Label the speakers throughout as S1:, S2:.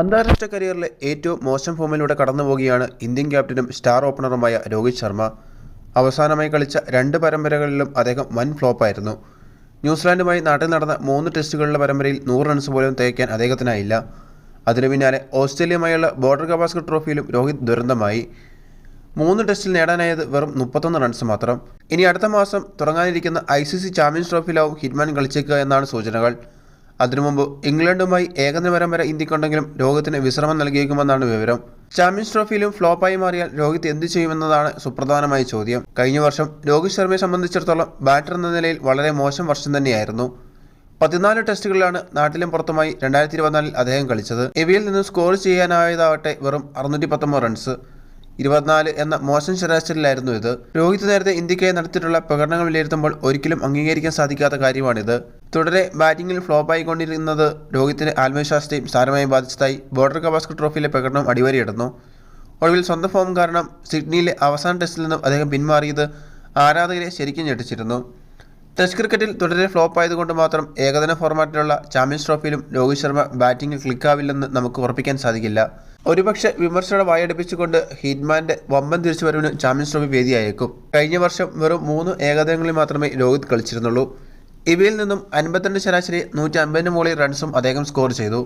S1: അന്താരാഷ്ട്ര കരിയറിലെ ഏറ്റവും മോശം ഫോമിലൂടെ കടന്നുപോവുകയാണ് ഇന്ത്യൻ ക്യാപ്റ്റനും സ്റ്റാർ ഓപ്പണറുമായ രോഹിത് ശർമ്മ അവസാനമായി കളിച്ച രണ്ട് പരമ്പരകളിലും അദ്ദേഹം വൻ ഫ്ലോപ്പായിരുന്നു ന്യൂസിലാൻഡുമായി നാട്ടിൽ നടന്ന മൂന്ന് ടെസ്റ്റുകളുടെ പരമ്പരയിൽ നൂറ് റൺസ് പോലും തേക്കാൻ അദ്ദേഹത്തിനായില്ല അതിനു പിന്നാലെ ഓസ്ട്രേലിയയുമായുള്ള ബോർഡർ ഗവാസ്കർ ട്രോഫിയിലും രോഹിത് ദുരന്തമായി മൂന്ന് ടെസ്റ്റിൽ നേടാനായത് വെറും മുപ്പത്തൊന്ന് റൺസ് മാത്രം ഇനി അടുത്ത മാസം തുടങ്ങാനിരിക്കുന്ന ഐ സി സി ചാമ്പ്യൻസ് ട്രോഫിയിലാവും ഹിറ്റ്മാൻ കളിച്ചേക്കുക എന്നാണ് സൂചനകൾ അതിനു മുമ്പ് ഇംഗ്ലണ്ടുമായി ഏകനിലവരം വരെ ഇന്ത്യക്കുണ്ടെങ്കിലും രോഗത്തിന് വിശ്രമം നൽകിയേക്കുമെന്നാണ് വിവരം ചാമ്പ്യൻസ് ട്രോഫിയിലും ഫ്ലോപ്പായി മാറിയാൽ രോഹിത് എന്തു ചെയ്യുമെന്നതാണ് സുപ്രധാനമായ ചോദ്യം കഴിഞ്ഞ വർഷം രോഹിത് ശർമ്മയെ സംബന്ധിച്ചിടത്തോളം ബാറ്റർ എന്ന നിലയിൽ വളരെ മോശം വർഷം തന്നെയായിരുന്നു പതിനാല് ടെസ്റ്റുകളിലാണ് നാട്ടിലും പുറത്തുമായി രണ്ടായിരത്തി ഇരുപത്തിനാലിൽ അദ്ദേഹം കളിച്ചത് എവിയിൽ നിന്ന് സ്കോർ ചെയ്യാനായതാവട്ടെ വെറും അറുന്നൂറ്റി പത്തൊമ്പത് റൺസ് ഇരുപത്തിനാല് എന്ന മോശം ശരാശരിയിലായിരുന്നു ഇത് രോഹിത് നേരത്തെ ഇന്ത്യക്കായി നടത്തിയിട്ടുള്ള പ്രകടനങ്ങൾ വിലയിരുത്തുമ്പോൾ ഒരിക്കലും അംഗീകരിക്കാൻ സാധിക്കാത്ത കാര്യമാണിത് തുടരെ ബാറ്റിംഗിൽ ഫ്ലോപ്പായിക്കൊണ്ടിരുന്നത് രോഹിത്തിന് ആത്മവിശ്വാസത്തെയും സാരമായി ബാധിച്ചതായി ബോർഡർ കബാസ്കർ ട്രോഫിയിലെ പ്രകടനം അടിവരിയിടുന്നു ഒടുവിൽ സ്വന്തം ഫോം കാരണം സിഡ്നിയിലെ അവസാന ടെസ്റ്റിൽ നിന്നും അദ്ദേഹം പിന്മാറിയത് ആരാധകരെ ശരിക്കും ഞെട്ടിച്ചിരുന്നു ടെസ്റ്റ് ക്രിക്കറ്റിൽ തുടരെ ഫ്ലോപ്പായതുകൊണ്ട് മാത്രം ഏകദിന ഫോർമാറ്റിലുള്ള ചാമ്പ്യൻസ് ട്രോഫിയിലും രോഹിത് ശർമ്മ ബാറ്റിംഗിൽ ക്ലിക്കാവില്ലെന്ന് നമുക്ക് ഉറപ്പിക്കാൻ സാധിക്കില്ല ഒരുപക്ഷെ വിമർശനോടെ വായടിപ്പിച്ചുകൊണ്ട് ഹീറ്റ്മാൻ്റെ വമ്പൻ തിരിച്ചുവരവിന് ചാമ്പ്യൻസ് ട്രോഫി വേദിയായേക്കും കഴിഞ്ഞ വർഷം വെറും മൂന്ന് ഏകദിനങ്ങളിൽ മാത്രമേ രോഹിത് കളിച്ചിരുന്നുള്ളൂ ഇവയിൽ നിന്നും അൻപത്തിരണ്ട് ശരാശരി നൂറ്റി അമ്പതിന് മുകളിൽ റൺസും അദ്ദേഹം സ്കോർ ചെയ്തു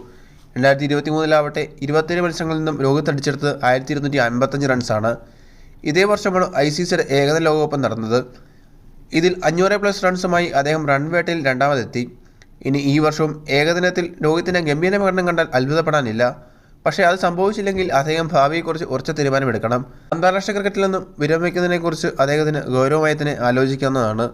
S1: രണ്ടായിരത്തി ഇരുപത്തി മൂന്നിലാവട്ടെ ഇരുപത്തിയേഴ് മത്സരങ്ങളിൽ നിന്നും രോഹിത് അടിച്ചെടുത്ത് ആയിരത്തി ഇരുന്നൂറ്റി അമ്പത്തഞ്ച് റൺസാണ് ഇതേ വർഷമാണ് ഐ സി സിയുടെ ഏകദിന ലോകകപ്പ് നടന്നത് ഇതിൽ അഞ്ഞൂറ് പ്ലസ് റൺസുമായി അദ്ദേഹം റൺവേട്ടയിൽ രണ്ടാമതെത്തി ഇനി ഈ വർഷവും ഏകദിനത്തിൽ രോഹിത്തിൻ്റെ ഗംഭീര പ്രകടനം കണ്ടാൽ അത്ഭുതപ്പെടാനില്ല പക്ഷേ അത് സംഭവിച്ചില്ലെങ്കിൽ അദ്ദേഹം ഭാവിയെക്കുറിച്ച് ഉറച്ച തീരുമാനമെടുക്കണം അന്താരാഷ്ട്ര ക്രിക്കറ്റിൽ നിന്നും വിരമിക്കുന്നതിനെക്കുറിച്ച് അദ്ദേഹത്തിന് ഗൗരവമായി തന്നെ ആലോചിക്കാവുന്നതാണ്